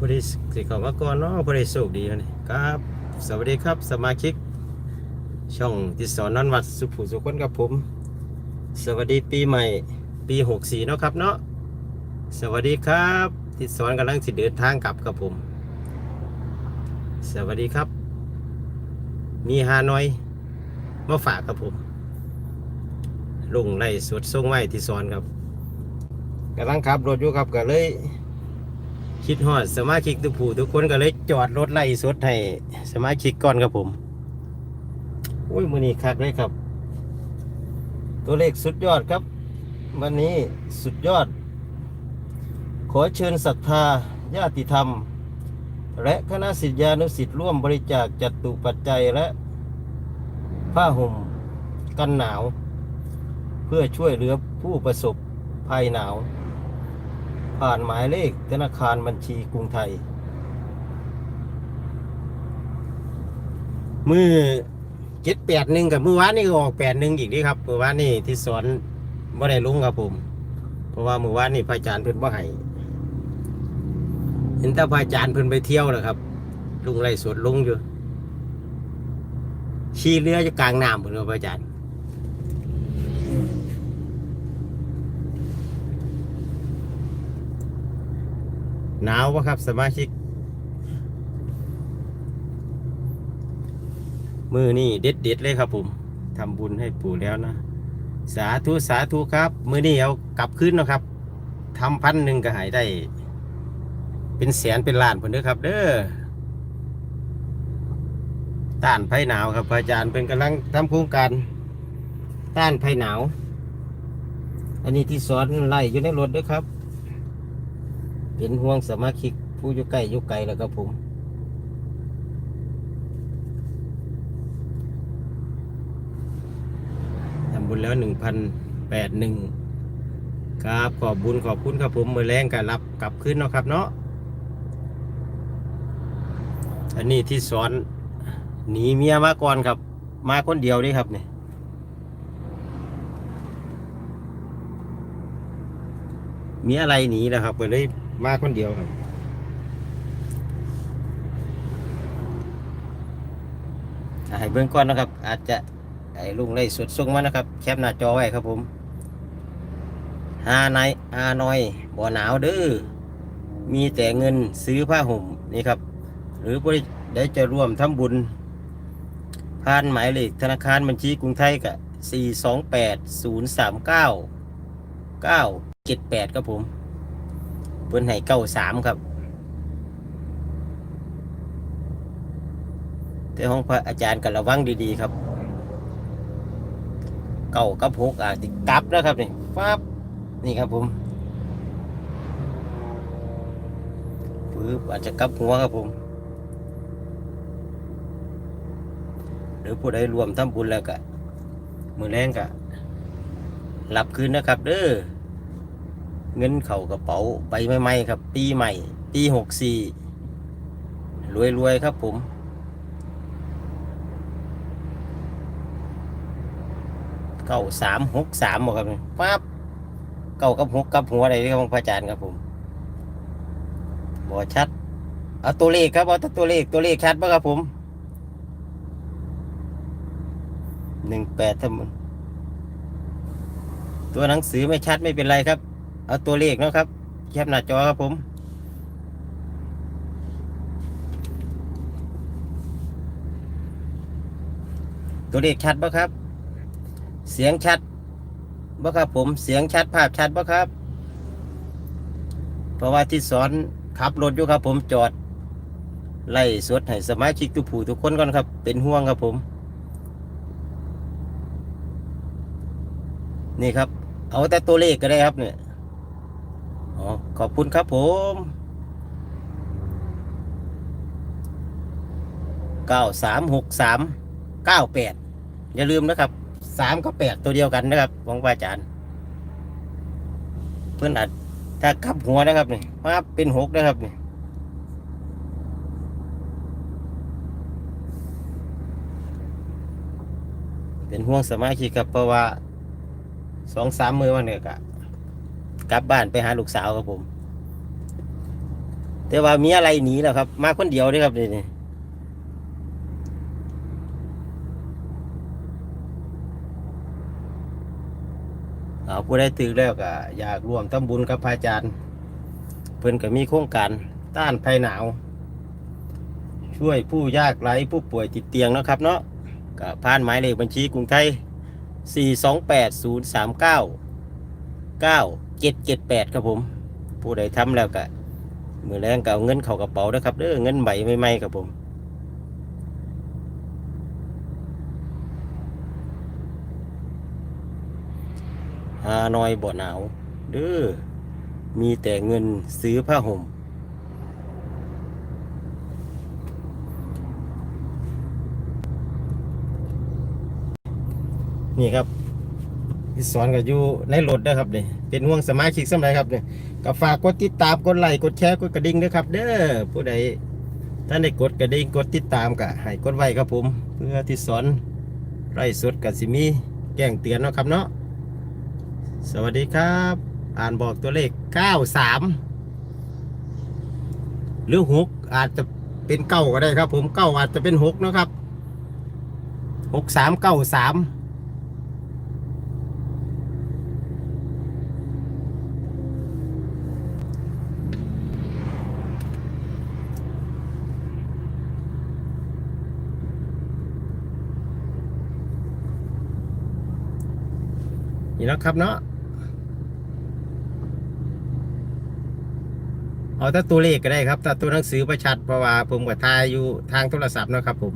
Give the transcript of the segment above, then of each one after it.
สิข้ามาก่อนเนาะบ่ได้โชคดีแล้วนี่ครับ สวัสดีครับสมาชิก ช่องที่สอนนอนวัดสุภูสุคนกับผม สวัสดีปีใหม่ปี64เนาะครับเนาะสวัสดีครับที่สอนกำลังสิเดินทางกลับกับผม สวัสดีครับ มีฮานอยมาฝากกับผมลุงไล่สวดทรงไว้ที่สอนครับกำลังขับรถอยู่ครับก็เลย คิดฮอดสมาชิกทุกผู้ทุกคนก็เลยจอดรถไล่สดให้สมาชิกก่อนครับผมโอ้ยมือนี้คักเลยครับ ตัวเลขสุดยอดครับ วันนี้สุดยอด ขอเชิญศรัทธาญาติธรรม และคณะศิษยานุศิษย์ร่วมบริจาคจัตุปัจจัยและ ผ้าห่มกันหนาว เพื่อช่วยเหลือผู้ประสบภัยหนาว ผ่านหมายเลขธนาคารบัญชีกรุงไทย มือเจ็ดแปดหนึ่งกับมือวานนี่ก็ออกแปดหนึ่งอีกนี่ครับมือวานนี่ที่สอนบ่ได้ลุงครับผม เพราะว่ามือวานนี่พระอาจารย์เพิ่นบ่ให้เห็นแต่พระอาจารย์เพิ่นไปเที่ยวนะครับ ลุงไล่สวดลุงอยู่ขี่เรืออยู่กลางน้ำเพิ่นว่าพระอาจารย์ หนาวปะครับ สมาชิก มือนี่เด็ดเด็ดเลยครับผมทำบุญให้ปู่แล้วนะ สาธุสาธุครับ มือนี่เอากลับคืนนะครับทำพันหนึ่งก็หายได้ เป็นแสนเป็นล้านผลเด้อครับ เด้อต้านภัยหนาวครับอาจารย์เป็นกำลังทำโครงการต้านภัยหนาว อันนี้ที่สอนไล่อยู่ในรถเด้วยครับ เป็นห่วงสมาชิกผู้อยู่ใกล้อยู่ไกลแล้วครับผมทำบุญแล้วหนึ่งพันแปดหนึ่งครับขอบบุญขอบคุณครับผมมือแรงกับรับกลับขึ้นเนาะครับเนาะอันนี้ที่สอนหนีเมียมาก่อนครับ มาคนเดียวนี่ครับเนี่ยมีอะไรหนีนะครับก็เลย มาคนเดียวครับให้เบื้องก่อนนะครับ อาจจะไอ้ลุงได้สุดส่งมานะครับ แคปหน้าจอไว้ครับผมฮานายฮานอยบ่หนาวเด้อมีแต่เงินซื้อผ้าห่มนี่ครับ หรือบริได้จะร่วมทำบุญผ่านหมายเลขธนาคารบัญชีกรุงไทยกับ4 2 8 0 3 9 9 7 8ครับผม เพิ่นให้93ครับ แต่ห้องพระอาจารย์ก็ระวังดีๆครับ เก่ากับหกอาจจะกลับนะครับนี่ฟับนี่ครับผมปึ๊บอาจจะกลับหัวครับผมหรือผู้ใดรวมทำบุญแล้วก็มือแรงก็หลับคืนนะครับ เด้อ เงินเข่ากระเป๋าใบใหม่ๆครับ ปีใหม่ ปีหกสี่รวยๆครับผมเก้าสามหกสามบอกครับปั๊บเก้ากับหกกับหัวอะไรที่ของพระอาจารย์ครับผมบอชัดเอาตัวเลขครับเอาต่ตัวเลขตัวเลขชัดป่ะครับผมหนึ่งแปดทั้งหมดตัวหนังสือไม่ชัดไม่เป็นไรครับ เอาตัวเลขเนาะครับแคปหน้าจอครับผมตัวเลขชัดป่ะครับ เสียงชัดบ่ครับผม เสียงชัดภาพชัดบ่ครับ เพราะว่าที่สอนขับรถอยู่ครับ ผมจอด ไล่สวดให้สมาชิกทุกผู้ทุกคนก่อนครับ เป็นห่วงครับผม นี่ครับ เอาแต่ตัวเลขก็ได้ครับเนี่ย อ๋อขอบคุณครับผมเก้าสามหกสามเก้าแปดอย่าลืมนะครับสามกับแปดตัวเดียวกันนะครับของพระอาจารย์ เพื่อนอาจถ้ากลับหัวนะครับนี่มาเป็นหกนะครับนี่เป็นห่วงสมาชิกครับเพราะว่าสองสามมือวันเนี่ยกะ กลับบ้านไปหาลูกสาวครับผม แต่ว่ามีอะไรหนีแล้วครับ มาคนเดียวด้วยครับนี่นี่เอาผู้ได้ตื่นแล้วก็อยากร่วมทำบุญกับพระอาจารย์ เพิ่นก็มีโครงการต้านภัยหนาว ช่วยผู้ยากไร้ผู้ป่วยติดเตียงนะครับเนาะก็ผ่านหมายเลขบัญชีกรุงไทย 428 039 9778ครับผม ผู้ใดทำแล้วก็มือแรงก็เอาเงินเข้ากระเป๋านะครับเด้อเงินใบใหม่ๆครับผมฮานอยบ่หนาวเด้อมีแต่เงินซื้อผ้าห่มนี่ครับ ที่สอนก็อยู่ในรถนะครับเนี่ยเป็นห่วงสมาชิกสมัยครับเนี่ยก็ฝากกดติดตามกดไลค์กดแชร์กดกระดิ่งด้วยครับ เด้อผู้ใดท่านได้กดกระดิ่งกดติดตามก็ให้กดไว้ครับผม เพื่อที่สอนไร่สดกับสิมีแจ้งเตือนเนาะครับเนาะสวัสดีครับ อ่านบอกตัวเลข 93 หรือ 6 อาจจะเป็นเก้าก็ได้ครับ ผมเก้าอาจจะเป็น6นะครับ 6 นี่นะครับเนาะเอาแต่ตัวเลขก็ได้ครับแต่ตัวหนังสือประชัดเพราะว่าผมกับทายอยู่ทางโทรศัพท์นะครับผม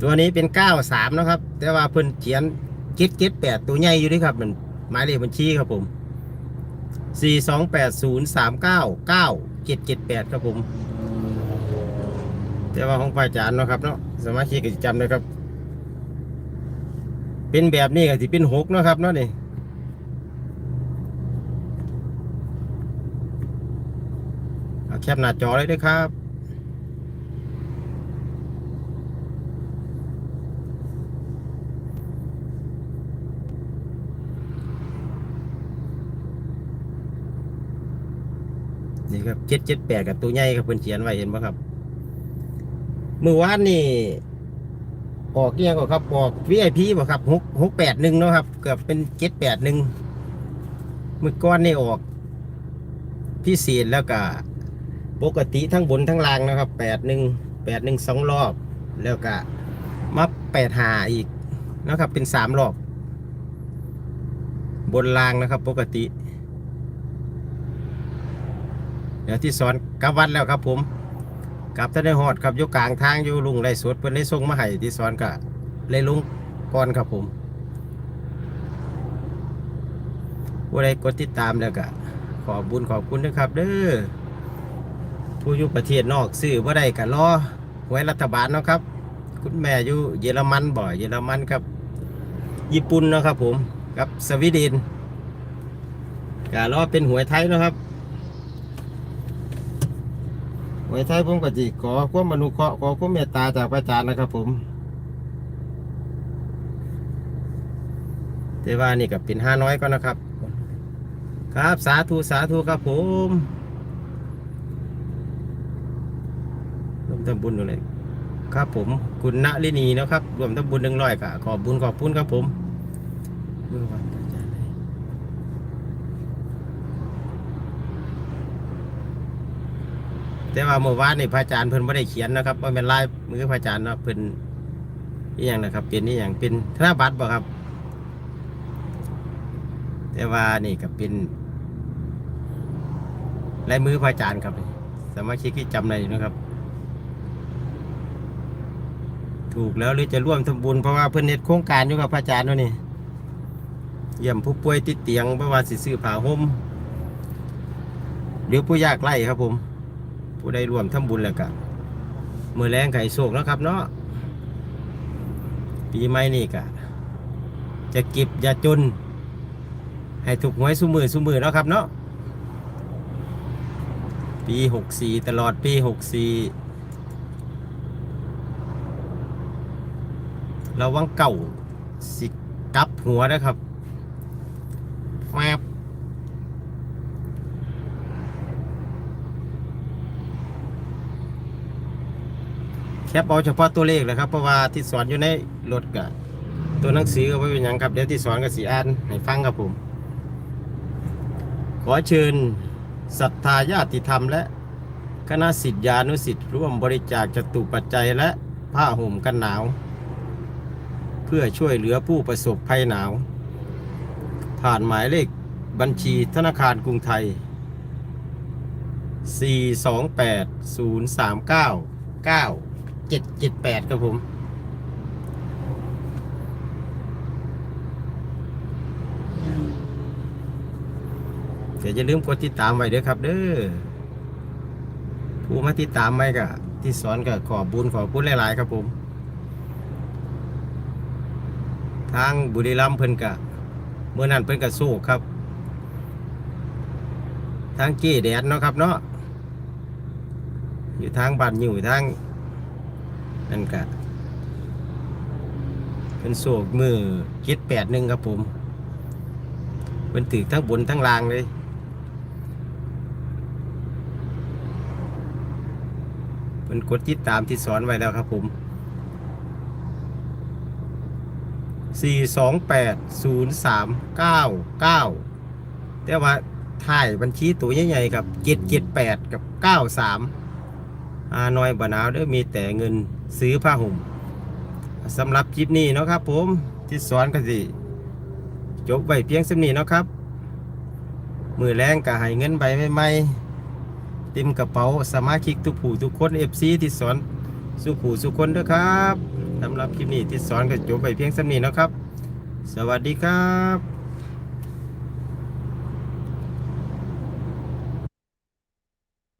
ตัวนี้เป็น93นะครับ แต่ว่าเพิ่นเขียนเจ็ดเจ็ดแปดตัวใหญ่อยู่ด้วยครับมันหมายเลขบัญชีครับผม42803999778ครับผม แต่ว่าของพระอาจารย์เนาะครับเนาะสมาชิกก็สิจำเลยครับ เป็นแบบนี้ก็สิเป็นหกเนาะครับเนาะนี่แคปหน้าจอเลยด้วยครับนี่ครับเจ็ดเจ็ดแปดกับตัวใหญ่ครับเพิ่อนเขียนไว้เห็นปะครับ มื่อวานนี่ออกเงี้ยก็ครับออกวีไอพีบ่ครับหกหกแปดหนึ่งเนาะครับ เกือบเป็นเจ็ดแปดหนึ่งเมื่อก้อนนี่ออกพิเศษแล้วก็ปกติทั้งบนทั้งล่างนะครับแปดหนึ่งแปดหนึ่งสองรอบ แล้วก็มาแปดหาอีกนะครับ เป็นสามรอบ บนล่างนะครับ ปกติ เดี๋ยวที่สอนกับวัดแล้วครับผม กลับท่านได้หอดครับอยู่กลางทางอยู่ลุงไรสวดเพิ่นได้ส่งมาให้ที่สอนกะเลยลุงก่อนครับผมผู้ใดกดติดตามแล้วก็ขอบุญขอบคุณด้วยครับ เด้อผู้อยู่ประเทศนอกซื้อบ่ได้ก็รอไว้รัฐบาลเนาะครับ คุณแม่อยู่เยอรมันบ่อยเยอรมันครับ ญี่ปุ่นเนาะครับผมกับสวีเดนก็รอเป็นหวยไทยเนาะครับ ไว้ท้ายผมก็จิขอความมนุเคราะห์ขอความเมตตาจากพระอาจารย์นะครับผมแต่ว่านี่ก็เป็นห้าน้อยก็นะครับ ครับสาธุสาธุครับผมรวมทำบุญด้วยเลยครับผม คุณณลินีนะครับรวมทำบุญหนึ่งร้อยก็ขอบบุญขอบคุณครับผมเมื่อวันพระอาจารย์ให้ แต่ว่าเมื่อวานนี่พระอาจารย์เพิ่นไม่ได้เขียนนะครับว่าเป็นลายมือพระอาจารย์เนาะเพิ่นนี่อย่างนะครับ เป็นนี่อย่างเป็นธนบัตรบ่ครับ แต่ว่านี่ก็เป็นลายมือพระอาจารย์ครับสมาชิกที่จำได้อยู่นะครับ ถูกแล้วหรือจะร่วมทำบุญเพราะว่าเพิ่นเน็ตโครงการอยู่กับพระอาจารย์เนาะนี่เยี่ยมผู้ป่วยติดเตียงเพราะว่าสิซื้อผ้าห่มหรือผู้ยากไร้ครับผม ผู้ใดร่วมทำบุญแล้วก็มือแรงไข่โศกเนาะครับเนาะปีใหม่นี่ก็จะเก็บอย่าจน ให้ถูกหวยสุมือสุมือเนาะครับเนาะปีหกสี่ตลอดปีหกสี่ระวังเก่าสิกลับหัวนะครับ แคปเอาเฉพาะตัวเลขเลยครับเพราะว่าที่สอนอยู่ในรถกะตัวหนังสือก็ไม่เป็นหยังครับเดี๋ยวที่สอนก็สีอ่านให้ฟังครับผม ขอเชิญศรัทธาญาติธรรม และคณะสิทธิานุสิทธิ์ร่วมบริจาคจตุปัจจัยและผ้าห่มกันหนาว เพื่อช่วยเหลือผู้ประสบภัยหนาว ผ่านหมายเลขบัญชีธนาคารกรุงไทย 428-039-9778ครับผม เดี๋ยวอย่าลืมกดติดตามไว้เด้อครับ เด้อผู้มาติดตามไหมก็ที่สอนก็ขอบุญขอบุญหลาย ๆ ครับผม ทางบุรีรัมย์เพิ่นกะเมื่อนั้นเพิ่นกะสู้ครับ ทางกี้แดดเนาะครับเนาะอยู่ทางบ้านอยู่ทาง นั่นกะเป็นโศกมือเจ็ดแปดหนึ่งครับผมเพิ่นถือทั้งบนทั้งล่างเลยเพิ่นกดติดตามที่สอนไว้แล้วครับผม 428-0399 แต่ว่าถ่ายบัญชีตัวใหญ่ๆกับ778 กับ 93อาน้อยบหนาวเด้อมีแต่เงิน ซื้อผ้าห่มสำหรับคลิปนี้เนาะครับ ผมที่สอนก็สิจบไว้เพียงสำนี้เนาะครับ มือแรงก็ให้เงินใบใหม่ๆเต็มกระเป๋าสมาชิกทุกผู้ทุกคน FC ที่สอนสุผู้สุคนด้วยครับสำหรับคลิปนี้ที่สอนก็จบไปเพียงสำนี้เนาะครับ สวัสดีครับ